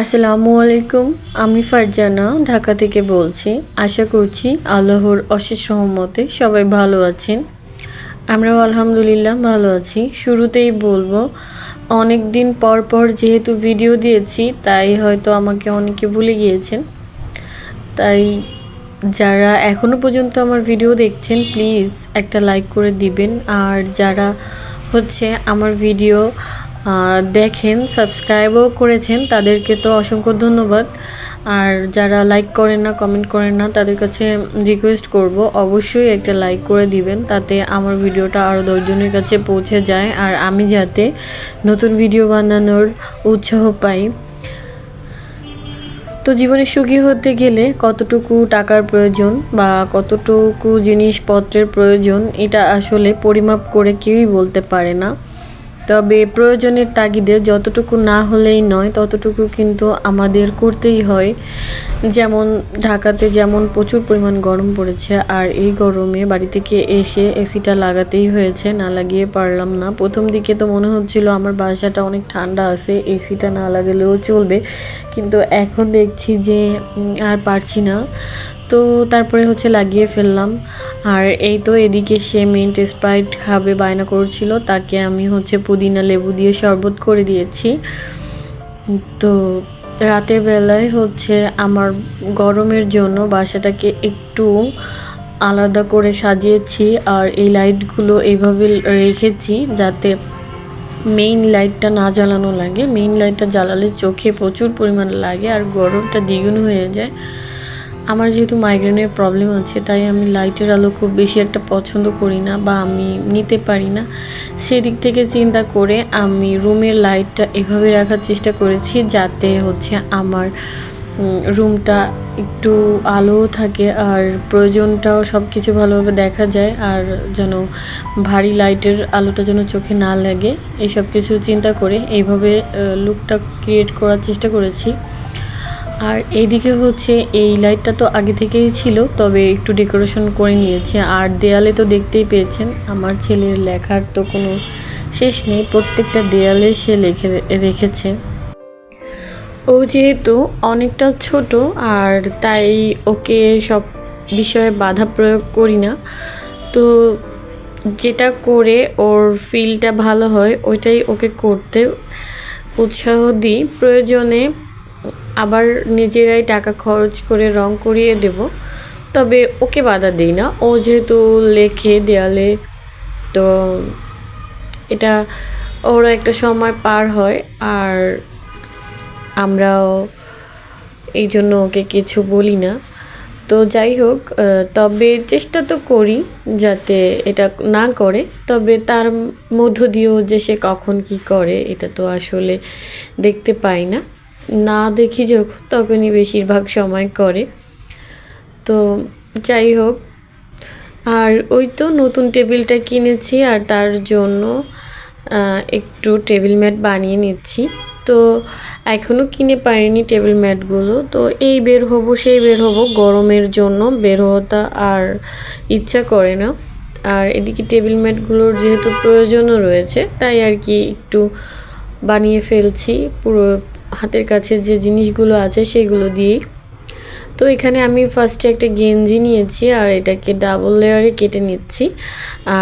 আসসালামু আলাইকুম, আমি ফারজানা ঢাকা থেকে বলছি। আশা করছি আল্লাহর অশেষ রহমতে সবাই ভালো আছেন। আমরাও আলহামদুলিল্লাহ ভালো আছি। শুরুতেই বলব, অনেক দিন পর পর যেহেতু ভিডিও দিয়েছি, তাই হয়তো আমাকে অনেকে ভুলে গিয়েছেন। তাই যারা এখনও পর্যন্ত আমার ভিডিও দেখছেন, প্লিজ একটা লাইক করে দিবেন। আর যারা হচ্ছে আমার ভিডিও দেখেন সাবস্ক্রাইবও করেছেন, তাদেরকে তো অসংখ্য ধন্যবাদ। আর যারা লাইক করেন না কমেন্ট করেন না, তাদের কাছে রিকোয়েস্ট করব, অবশ্যই একটা লাইক করে দিবেন, তাতে আমার ভিডিওটা আরও দশজনের কাছে পৌঁছে যায়, আর আমি যাতে নতুন ভিডিও বানানোর উৎসাহ পাই। তো জীবনে সুখী হতে গেলে কতটুকু টাকার প্রয়োজন বা কতটুকু জিনিসপত্রের প্রয়োজন, এটা আসলে পরিমাপ করে কেউই বলতে পারে না। তবে প্রয়োজনের তাগিদে যতটুকু না হলেই নয়, ততটুকু কিন্তু আমাদের করতেই হয়। যেমন ঢাকাতে যেমন প্রচুর পরিমাণ গরম পড়েছে, আর এই গরমে বাড়ি থেকে এসে এসিটা লাগাতেই হয়েছে, না লাগিয়ে পারলাম না। প্রথম দিকে তো মনে হচ্ছিল আমার বাসাটা অনেক ঠান্ডা আছে, এসিটা না লাগালেও চলবে, কিন্তু এখন দেখছি যে আর পারছি না। তো তারপরে হচ্ছে লাগিয়ে ফেললাম। আর এই তো এদিকে সে মিন্ট স্প্রাইট খাবে, বায়না করছিল, তাকে আমি হচ্ছে পুদিনা লেবু দিয়ে শরবত করে দিয়েছি। তো রাতের বেলায় হচ্ছে আমার গরমের জন্য বাসাটাকে একটু আলাদা করে সাজিয়েছি, আর এই লাইটগুলো এইভাবে রেখেছি যাতে মেইন লাইটটা না জ্বালানো লাগে। মেইন লাইটটা জ্বালালে চোখে প্রচুর পরিমাণে লাগে, আর গরমটা দ্বিগুণ হয়ে যায়। আমার যেহেতু মাইগ্রেনের প্রবলেম আছে, তাই আমি লাইটের আলো খুব বেশি একটা পছন্দ করি না বা আমি নিতে পারি না। সেদিক থেকে চিন্তা করে আমি রুমের লাইটটা এভাবে রাখার চেষ্টা করেছি যাতে হচ্ছে আমার রুমটা একটু আলো থাকে আর প্রয়োজনটাও সব কিছু ভালোভাবে দেখা যায় আর যেন ভারী লাইটের আলোটা যেন চোখে না লাগে। এই সব কিছু চিন্তা করে এইভাবে লুকটা ক্রিয়েট করার চেষ্টা করেছি। আর এইদিকে হচ্ছে এই লাইটটা তো আগে থেকেই ছিল, তবে একটু ডেকোরেশন করে নিয়েছে। আর দেয়ালে তো দেখতেই পেয়েছেন, আমার ছেলের লেখার তো কোনো শেষ নেই, প্রত্যেকটা দেয়ালে সে লিখে, রেখেছে। ও যেহেতু অনেকটা ছোট, আর তাই ওকে সব বিষয়ে বাধা প্রয়োগ করি না, তো যেটা করে ওর ফিলটা ভালো হয়, ওইটাই ওকে করতে উৎসাহ দিই। প্রয়োজনে আবার নিজেরাই টাকা খরচ করে রং করিয়ে দেব। তবে ওকে বাধা দিই না। ও যেহেতু লেখে দেয়ালে, তো এটা ওর একটা সময় পার হয়। আর আমরাও এই জন্য ওকে কিছু বলি না। তো যাই হোক তবে চেষ্টা তো করি যাতে এটা না করে। তবে তার মধ্য দিয়েও যে সে কখন কি করে, এটা তো আসলে দেখতে পাই না। না দেখি যখন, তখনই বেশিরভাগ সময় করে। তো যাই হোক, আর ওই তো নতুন টেবিলটা কিনেছি আর তার জন্য একটু টেবিল ম্যাট বানিয়ে নিচ্ছি। তো এখনও কিনে পারিনি টেবিল ম্যাটগুলো। তো এই বের হব, সেই বের হব, গরমের জন্য বের হওয়াটা আর ইচ্ছা করে না। আর এদিকে টেবিল ম্যাটগুলোর যেহেতু প্রয়োজনও রয়েছে, তাই আর কি একটু বানিয়ে ফেলছি পুরো হাতের কাছে যে জিনিসগুলো আছে সেগুলো দিয়েই তো এখানে আমি ফার্স্টে একটা গেঞ্জি নিয়েছি আর এটাকে ডাবল লেয়ারে কেটে নিচ্ছি।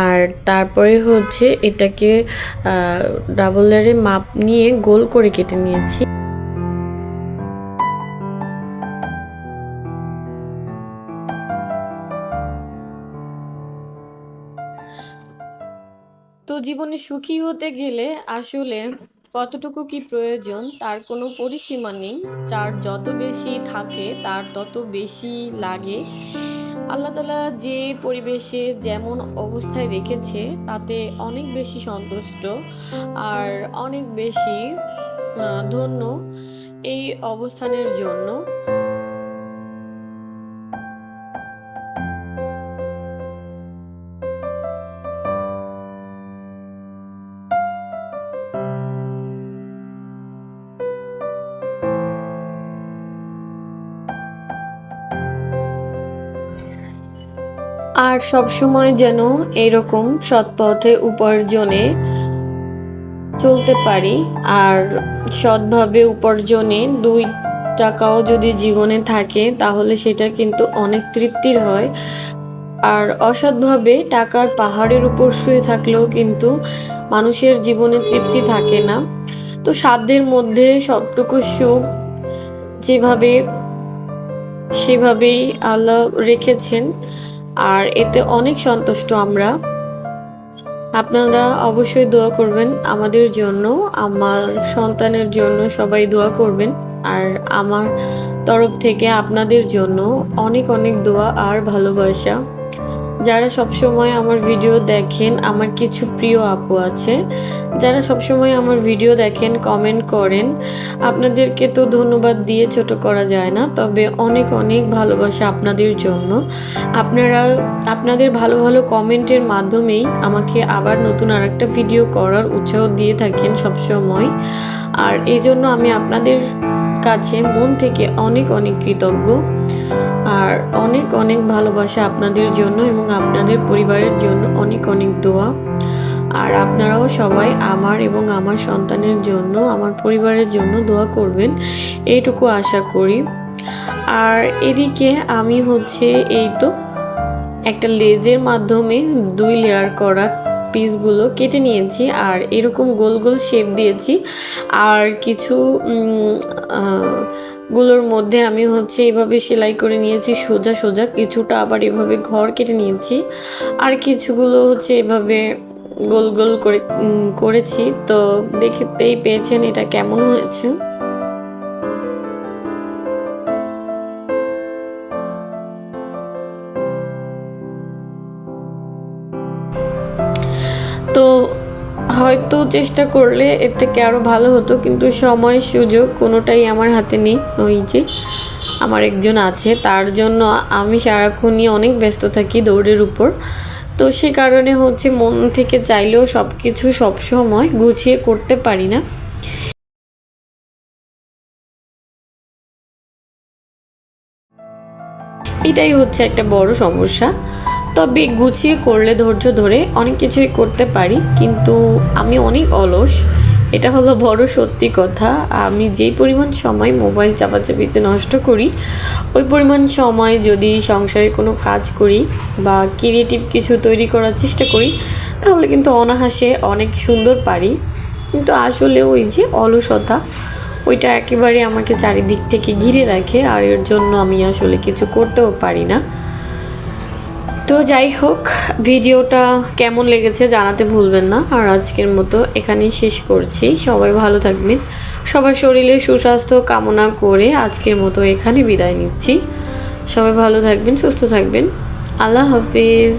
আর তারপরে হচ্ছে এটাকে ডাবল লেয়ারে মাপ নিয়ে গোল করে কেটে নিয়েছি। তো জীবনে সুখী হতে গেলে আসলে কতটুকু কি প্রয়োজন? তার কোনো পরিসীমা নেই। যার যত বেশি থাকে, তার তত বেশি লাগে। আল্লাহ তালা যে পরিবেশে যেমন অবস্থায় রেখেছে, তাতে অনেক বেশি সন্তুষ্ট আর অনেক বেশি ধন্য এই অবস্থানের জন্য। আর সব সময় যেন এরকম সৎ পথে উপার্জনে চলতে পারি। আর সৎভাবে উপার্জনে দুই টাকাও যদি জীবনে থাকে, তাহলে সেটা কিন্তু অনেক তৃপ্তির হয়। আর অসৎভাবে টাকার পাহাড়ের উপর শুয়ে থাকলেও কিন্তু মানুষের জীবনে তৃপ্তি থাকে না। তো সাধ্যের মধ্যে সবটুকু সুখ যেভাবে, সেভাবেই আল্লাহ রেখেছেন। আর এতে অনেক সন্তুষ্ট আমরা। আপনারা অবশ্যই দোয়া করবেন আমাদের জন্য, আমার সন্তানের জন্য সবাই দোয়া করবেন। আর আমার তরফ থেকে আপনাদের জন্য অনেক অনেক দোয়া আর ভালোবাসা। যারা সবসময় আমার ভিডিও দেখেন, আমার কিছু প্রিয় আপু আছে, যারা সবসময় আমার ভিডিও দেখেন কমেন্ট করেন, আপনাদেরকে তো ধন্যবাদ দিয়ে ছোট করা যায় না, তবে অনেক অনেক ভালোবাসা আপনাদের জন্য। আপনারা, আপনাদের ভালো ভালো কমেন্টের মাধ্যমেই আমাকে আবার নতুন আর একটা ভিডিও করার উৎসাহ দিয়ে থাকেন সবসময়। আর এই জন্য আমি আপনাদের কাছে মন থেকে অনেক অনেক কৃতজ্ঞ। আর অনেক অনেক ভালোবাসা আপনাদের জন্য এবং আপনাদের পরিবারের জন্য অনেক অনেক দোয়া। আর আপনারাও সবাই আমার এবং আমার সন্তানের জন্য, আমার পরিবারের জন্য দোয়া করবেন। এইটুকু আশা করি। আর এদিকে আমি হচ্ছে এই তো একটা লেজের মাধ্যমে দুই লেয়ার করা পিসগুলো কেটে নিয়েছি আর এরকম গোল গোল শেপ দিয়েছি। আর কিছু গুলোর মধ্যে আমি হচ্ছে এভাবে সেলাই করে নিয়েছি, সোজা সোজা। কিছুটা আবার এভাবে ঘর কেটে নিয়েছি। আর কিছুগুলো হচ্ছে এভাবে গোল গোল করে করেছি। তো দেখতেই পেয়েছেন এটা কেমন হয়েছে। তো হয়তো চেষ্টা করলে এর থেকে আরও ভালো হতো, কিন্তু সময়, সুযোগ কোনোটাই আমার হাতে নেই। ওই যে আমার একজন আছে, তার জন্য আমি সারাক্ষণই অনেক ব্যস্ত থাকি দৌড়ের উপর। তো সে কারণে হচ্ছে মন থেকে চাইলেও সব কিছু সবসময় গুছিয়ে করতে পারি না। এটাই হচ্ছে একটা বড় সমস্যা। তবে গুছিয়ে করলে ধৈর্য ধরে অনেক কিছুই করতে পারি, কিন্তু আমি অনেক অলস। এটা হলো বড় সত্যি কথা। আমি যেই পরিমাণ সময় মোবাইল চাপাচাপিতে নষ্ট করি, ওই পরিমাণ সময় যদি সংসারে কোনো কাজ করি বা ক্রিয়েটিভ কিছু তৈরি করার চেষ্টা করি, তাহলে কিন্তু অনাহাসে অনেক সুন্দর পারি। কিন্তু আসলে ওই যে অলসতা, ওইটা একেবারে আমাকে চারিদিক থেকে ঘিরে রাখে, আর এর জন্য আমি আসলে কিছু করতেও পারি না। তো যাই হোক, ভিডিওটা কেমন লেগেছে জানাতে ভুলবেন না। আর আজকের মতো এখানেই শেষ করছি। সবাই ভালো থাকবেন। সবার শরীরে সুস্বাস্থ্য কামনা করে আজকের মতো এখানে বিদায় নিচ্ছি। সবাই ভালো থাকবেন, সুস্থ থাকবেন। আল্লাহ হাফিজ।